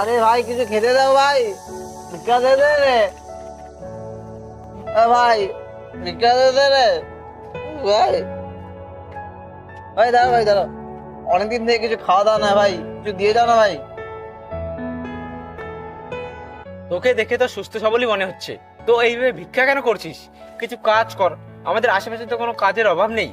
আরে ভাই, কিছু খেতে দাও ভাই। ভিক্ষা দে দে রে। ভাই ভিক্ষা দে দে রে। ভাই। ভাই দাঁড়া ভাই দাঁড়া অনেকদিন থেকে কিছু খাওয়া দাওয়া না ভাই, কিছু দিয়ে যাও না ভাই। তোকে দেখে তো সুস্থ সবলই মনে হচ্ছে। তো এইভাবে ভিক্ষা কেন করছিস? কিছু কাজ কর। আমাদের আশেপাশে তো কোনো কাজের অভাব নেই।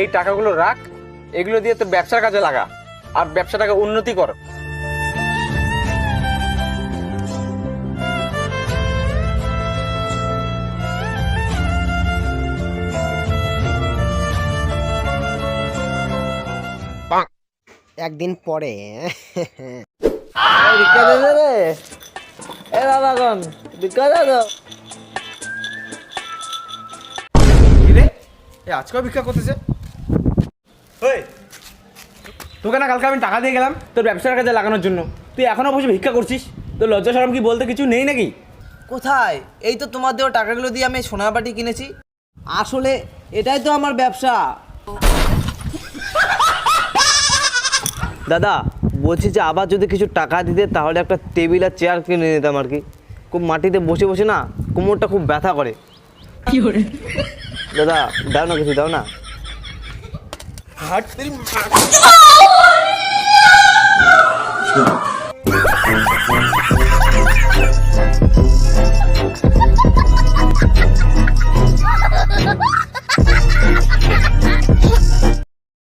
এই টাকাগুলো রাখ এগুলো দিয়ে তোর ব্যবসার কাজে লাগা আর ব্যবসাটাকে উন্নতি কর। একদিন পরে এই ভিক্ষা দে রে। এ বাবা ভিক্ষা দে তো। এ আজকেও ভিক্ষা করতেছে? তোকে না কালকে আমি টাকা দিয়ে গেলাম তোর ব্যবসার কাজে লাগানোর জন্য। তুই এখনও বসে ভিক্ষা করছিস? তোর লজ্জা সরম কি বলতে কিছু নেই নাকি? কোথায়? এই তো তোমার দেওয়া টাকাগুলো দিয়ে আমি সোনার বাটি কিনেছি। আসলে এটাই তো আমার ব্যবসা। দাদা বলছি যে আবার যদি কিছু টাকা দিতে তাহলে একটা টেবিল আর চেয়ার কিনে নিতাম আর কি। খুব মাটিতে বসে বসে না কোমরটা খুব ব্যথা করে? দাদা দাও না কিছু দাও না। हाट तेरी Ha ha ha!